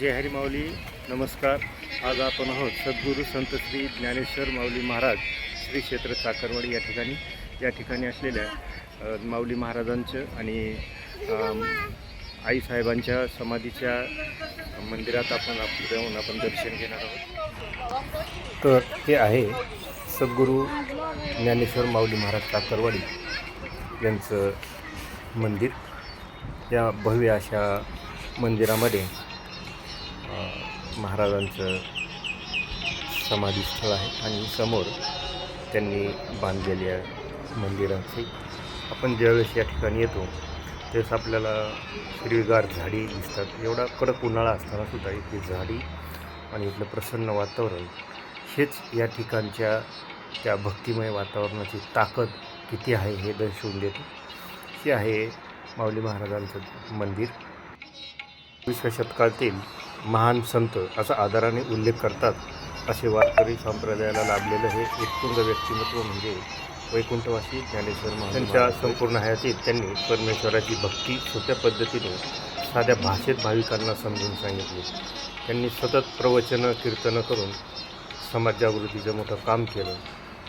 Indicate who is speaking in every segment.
Speaker 1: जय हरी माऊली नमस्कार. आज आपण आहोत सद्गुरू संत श्री ज्ञानेश्वर माऊली महाराज श्री क्षेत्र साखरवाडी या ठिकाणी. या ठिकाणी असलेल्या माऊली महाराजांचं आणि आईसाहेबांच्या समाधीच्या मंदिरात आपण आप जाऊन आपण दर्शन घेणार आहोत. तर हे आहे सद्गुरू ज्ञानेश्वर माऊली महाराज साखरवाडी यांचं मंदिर. या भव्य अशा मंदिरामध्ये महाराजांचं समाधीस्थळ आहे आणि समोर त्यांनी बांधलेल्या मंदिराचे. आपण ज्यावेळेस या ठिकाणी येतो तेच आपल्याला हिरवीगार झाडी दिसतात. एवढा कडक उन्हाळा असताना सुद्धा इथली झाडी आणि इथलं प्रसन्न वातावरण हेच या ठिकाणच्या त्या भक्तिमय वातावरणाची ताकद किती आहे हे दर्शवून देते. हे आहे माऊली महाराजांचं मंदिर. विसव्या शतकातील महान संत असा आदराने उल्लेख करतात असे वारकरी संप्रदायाला लाभलेलं हे उत्तुंग व्यक्तिमत्व म्हणजे वैकुंठवासी ज्ञानेश्वर महाराज त्यांच्या संपूर्ण हयातीत त्यांनी परमेश्वराची भक्ती सोप्या पद्धतीने साध्या भाषेत भाविकांना समजून सांगितली. त्यांनी सतत प्रवचनं कीर्तनं करून समाजजागृतीचं मोठं काम केलं.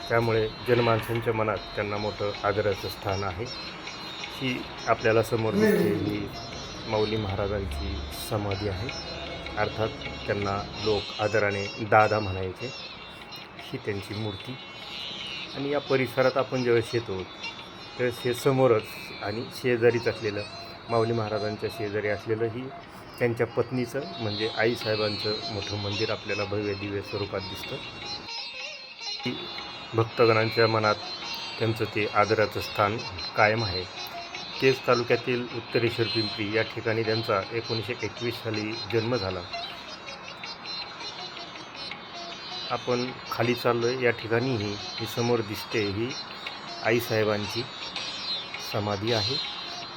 Speaker 1: त्यामुळे जनमानसांच्या मनात त्यांना मोठं आदराचं स्थान आहे. ही आपल्याला समोर दिसते ही माऊली महाराजांची समाधी आहे. अर्थात त्यांना लोक आदराने दादा म्हणायचे ही त्यांची मूर्ती. आणि या परिसरात आपण ज्यावेळेस येतो त्यावेळेस हे समोरच आणि शेजारीच असलेलं माऊली महाराजांच्या शेजारी असलेलं ही त्यांच्या पत्नीचं म्हणजे आईसाहेबांचं मोठं मंदिर आपल्याला भव्य दिव्य स्वरूपात दिसतं. की भक्तगणांच्या मनात त्यांचं ते आदराचं स्थान कायम आहे. केज तालुक्यातील उत्तरेश्वर पिंपरी या ठिकाणी त्यांचा एकोणीसशे एकवीस साली जन्म झाला. आपण खाली चाललो आहे या ठिकाणीही ही समोर दिसते ही आईसाहेबांची समाधी आहे.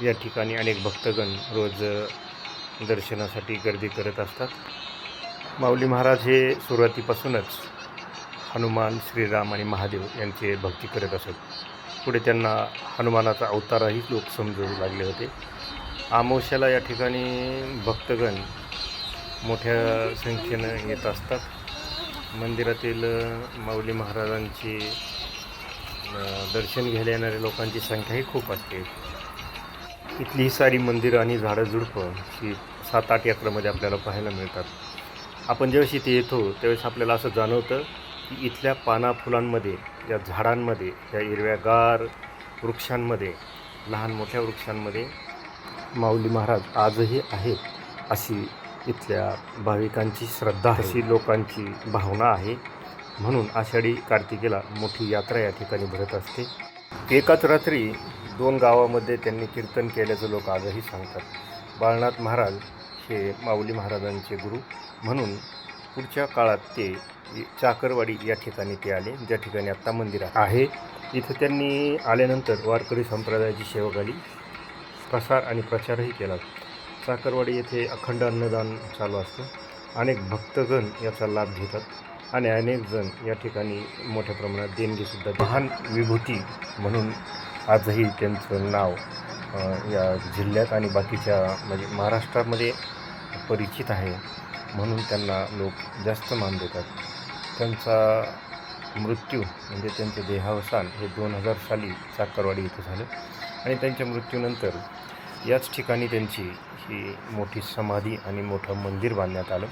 Speaker 1: या ठिकाणी अनेक भक्तगण रोज दर्शनासाठी गर्दी करत असतात. माऊली महाराज हे सुरुवातीपासूनच हनुमान श्रीराम आणि महादेव यांचे भक्ती करत असत. पुढे त्यांना हनुमानाचा अवतारही लोक समजू लागले होते. आमोशाला या ठिकाणी भक्तगण मोठ्या संख्येनं येत असतात. मंदिरातील माऊली महाराजांची दर्शन घ्यायला येणाऱ्या लोकांची संख्याही खूप असते. इथली ही सारी मंदिरं आणि झाडं झुडपं ही सात आठ एकरामध्ये आपल्याला पाहायला मिळतात. आपण ज्यावेळेस इथे येतो त्यावेळेस आपल्याला असं जाणवतं की इथल्या पाना फुलांमध्ये या झाडांमध्ये या हिरव्यागार वृक्षांमध्ये लहान मोठ्या वृक्षांमध्ये माऊली महाराज आजही आहेत अशी इथल्या भाविकांची श्रद्धा अशी लोकांची भावना आहे. म्हणून आषाढी कार्तिकेला मोठी यात्रा या ठिकाणी भरत असते. एकाच रात्री दोन गावामध्ये त्यांनी कीर्तन केल्याचं लोक आजही सांगतात. बाळनाथ महाराज हे माऊली महाराजांचे गुरु. म्हणून पुढच्या काळात ते चाकरवाडी या ठिकाणी ते आले. ज्या ठिकाणी आत्ता मंदिर आहे. इथं त्यांनी आल्यानंतर वारकरी संप्रदायाची सेवा झाली प्रसार आणि प्रचारही केला. चाकरवाडी येथे अखंड अन्नदान चालू असतं. अनेक भक्तगण याचा लाभ घेतात आणि अनेक जण या ठिकाणी मोठ्या प्रमाणात देणगीसुद्धा महान विभूती म्हणून आजही त्यांचं नाव या जिल्ह्यात आणि बाकीच्या म्हणजे महाराष्ट्रामध्ये परिचित आहे. म्हणून त्यांना लोक जास्त मान देतात. त्यांचा मृत्यू म्हणजे त्यांचे देहावसान हे दोन हजार साली चाकरवाडी इथं झालं. आणि त्यांच्या मृत्यूनंतर याच ठिकाणी त्यांची ही मोठी समाधी आणि मोठं मंदिर बांधण्यात आलं.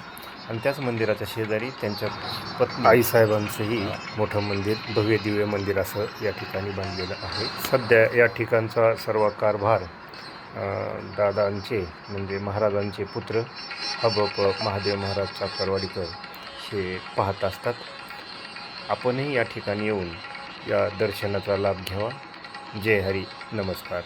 Speaker 1: आणि त्याच मंदिराच्या शेजारी त्यांच्या पत्नी आईसाहेबांचंही मोठं मंदिर भव्य दिव्य मंदिर असं या ठिकाणी बांधलेलं आहे. सध्या या ठिकाणचा सर्व कारभार दादांचे म्हणजे महाराजांचे पुत्र हबप महादेव महाराज चाकरवाडीकर हे पाहत असतात. आपणही या ठिकाणी येऊन या दर्शनाचा लाभ घ्यावा. जय हरी. नमस्कार.